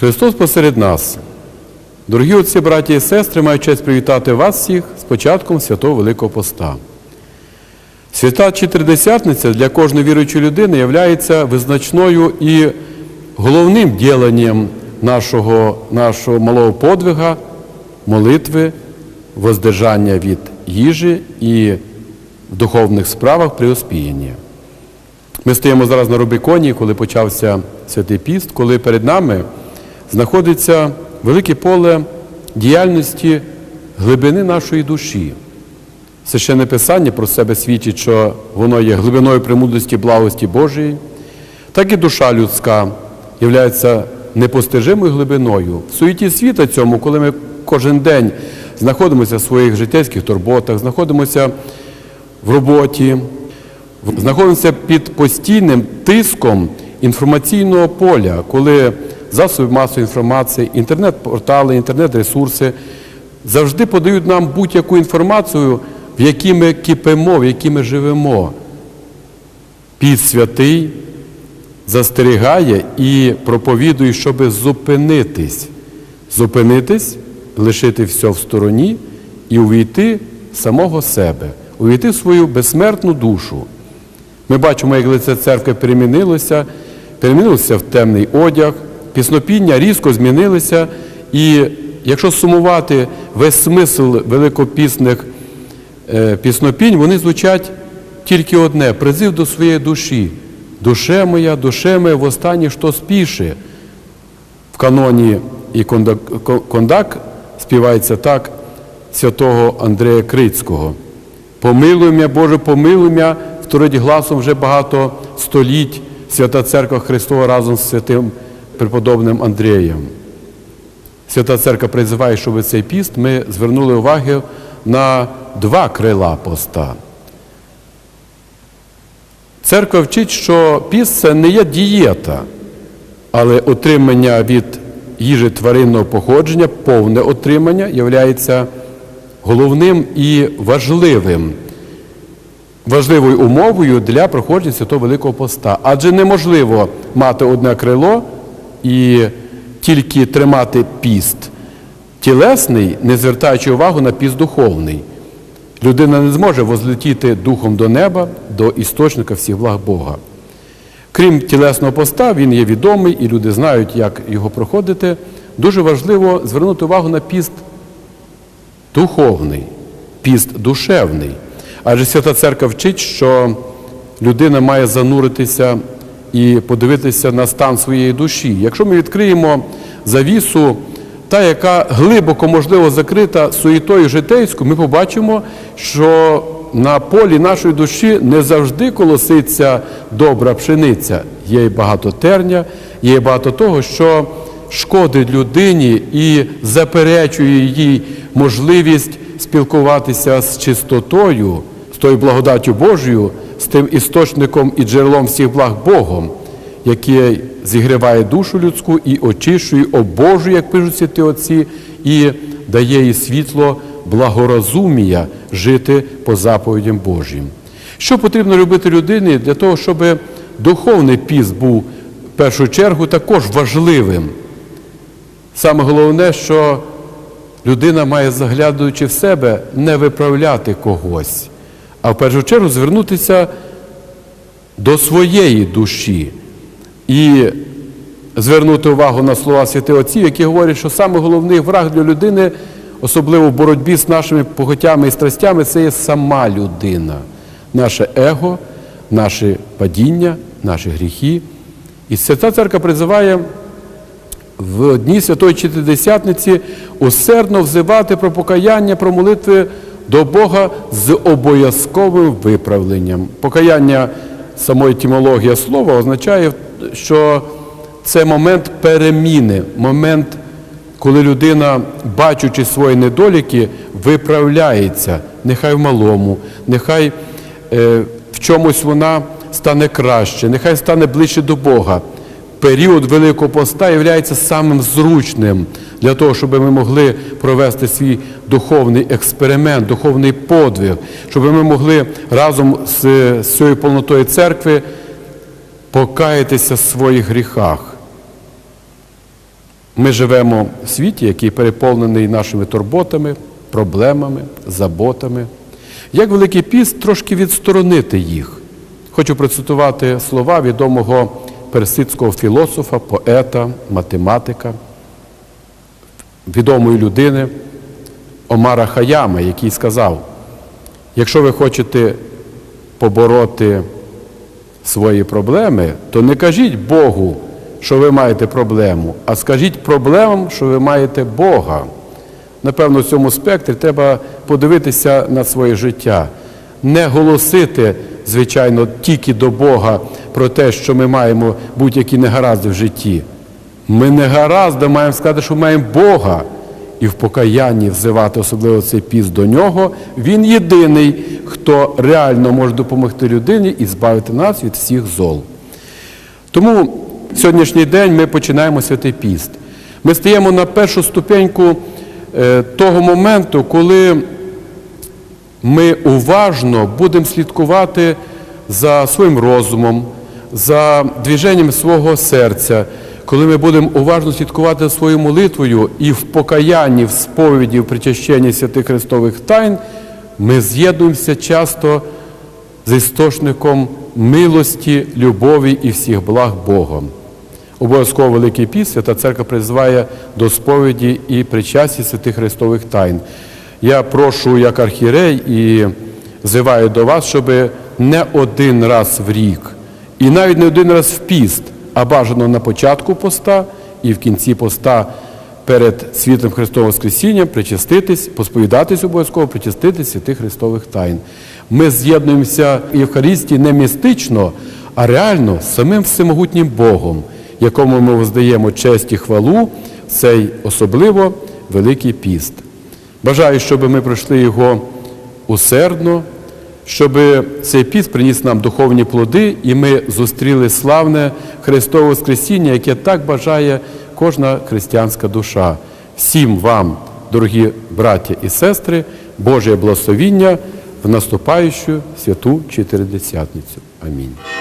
Христос посеред нас. Дорогі отці, браті і сестри, маю честь привітати вас всіх з початком Святого Великого Поста. Свята Чотиридесятниця для кожної віруючої людини є визначною і головним діленням нашого, нашого малого подвига, молитви, воздержання від їжі і в духовних справах приуспіяння. Ми стоїмо зараз на Рубіконі, коли почався Святий Піст, коли перед нами знаходиться велике поле діяльності глибини нашої душі. Священне Писання про себе свідчить, що воно є глибиною премудрості благості Божої, так і душа людська є непостижимою глибиною. В суеті світа цьому, коли ми кожен день знаходимося в своїх життєвських турботах, знаходимося в роботі, знаходимося під постійним тиском інформаційного поля, коли засоби масової інформації, інтернет-портали, інтернет-ресурси завжди подають нам будь-яку інформацію, в якій ми кипимо, в якій ми живемо. Під святий застерігає і проповідує, щоб зупинитись, зупинитись, лишити все в стороні і увійти самого себе, увійти в свою безсмертну душу. Ми бачимо, як лице церкви перемінилося, перемінилося в темний одяг, піснопіння різко змінилися, і якщо сумувати весь смисл великопісних е, піснопінь, вони звучать тільки одне призив до своєї душі. Душе моя, душе моя, в останнє що спіше. В каноні і кондак, кондак співається так святого Андрея Крицького. Помилуй м'я, Боже, помилуй м'я, вторить гласом вже багато століть Свята Церква Христова разом з святим преподобним Андрієм. Свята Церква призиває, щоб цей піст ми звернули увагу на два крила поста. Церква вчить, що піст це не є дієта, але отримання від їжі тваринного походження, повне отримання є головним і важливим, важливою умовою для проходження Святого Великого Поста. Адже неможливо мати одне крило і тільки тримати піст тілесний, не звертаючи увагу на піст духовний. Людина не зможе возлетіти духом до неба, до істочника всіх благ Бога. Крім тілесного поста, він є відомий, і люди знають, як його проходити. Дуже важливо звернути увагу на піст духовний, піст душевний. Адже Свята Церква вчить, що людина має зануритися і подивитися на стан своєї душі. Якщо ми відкриємо завісу, та, яка глибоко, можливо, закрита суєтою житейською, ми побачимо, що на полі нашої душі не завжди колоситься добра пшениця. Є і багато терня, є багато того, що шкодить людині і заперечує їй можливість спілкуватися з чистотою, з тою благодаттю Божою, з тим істочником і джерелом всіх благ Богом, який зігріває душу людську і очищує, обожує, як пишуть святі отці, і дає їй світло благорозумія жити по заповідям Божим. Що потрібно робити людині для того, щоб духовний піст був в першу чергу також важливим? Саме головне, що людина має, заглядуючи в себе, не виправляти когось, а в першу чергу звернутися до своєї душі і звернути увагу на слова святи Отців, які говорять, що саме головний враг для людини, особливо в боротьбі з нашими похотями і страстями, це є сама людина, наше его, наші падіння, наші гріхи. І Свята Церква призиває в Дні Святої Чотиридесятниці усердно взивати про покаяння, про молитви до Бога з обов'язковим виправленням. Покаяння самої етимологія слова означає, що це момент переміни, момент, коли людина, бачучи свої недоліки, виправляється, нехай в малому, нехай е, в чомусь вона стане краще, нехай стане ближче до Бога. Період Великого поста є самим зручним для того, щоб ми могли провести свій духовний експеримент, духовний подвиг, щоб ми могли разом з, цією повнотою церкви покаятися в своїх гріхах. Ми живемо в світі, який переповнений нашими турботами, проблемами, заботами. Як Великий піст трошки відсторонити їх? Хочу процитувати слова відомого персидського філософа, поета, математика, відомої людини Омара Хаяма, який сказав: якщо ви хочете побороти свої проблеми, то не кажіть Богу, що ви маєте проблему, а скажіть проблемам, що ви маєте Бога. Напевно, в цьому спектрі треба подивитися на своє життя, не голосити, звичайно, тільки до Бога про те, що ми маємо будь-які негаразди в житті. Ми не гаразди маємо сказати, що маємо Бога. І в покаянні взивати особливо цей піст до нього. Він єдиний, хто реально може допомогти людині і збавити нас від всіх зол. Тому сьогоднішній день ми починаємо святий піст. Ми стаємо на першу ступеньку е, того моменту, коли ми уважно будемо слідкувати за своїм розумом, за движенням свого серця, коли ми будемо уважно слідкувати за своєю молитвою і в покаянні, в сповіді, в причащенні святих Христових тайн, ми з'єднуємося часто з істочником милості, любові і всіх благ Богом. Обов'язково Великий Піст Свята Церква призиває до сповіді і причасті святих Христових тайн. Я прошу як архірей і зиваю до вас, щоб не один раз в рік, і навіть не один раз в піст, а бажано на початку поста і в кінці поста перед світлим Христовим Воскресінням причаститись, посповідатись обов'язково, причаститись святих Христових тайн. Ми з'єднуємося в Євхаристії не містично, а реально з самим всемогутнім Богом, якому ми воздаємо честь і хвалу в цей особливо Великий піст. Бажаю, щоб ми пройшли його усердно, щоб цей піст приніс нам духовні плоди, і ми зустріли славне Христове Воскресіння, яке так бажає кожна християнська душа. Всім вам, дорогі браті і сестри, Божє благословіння в наступаючу святу Чотиридесятницю. Амінь.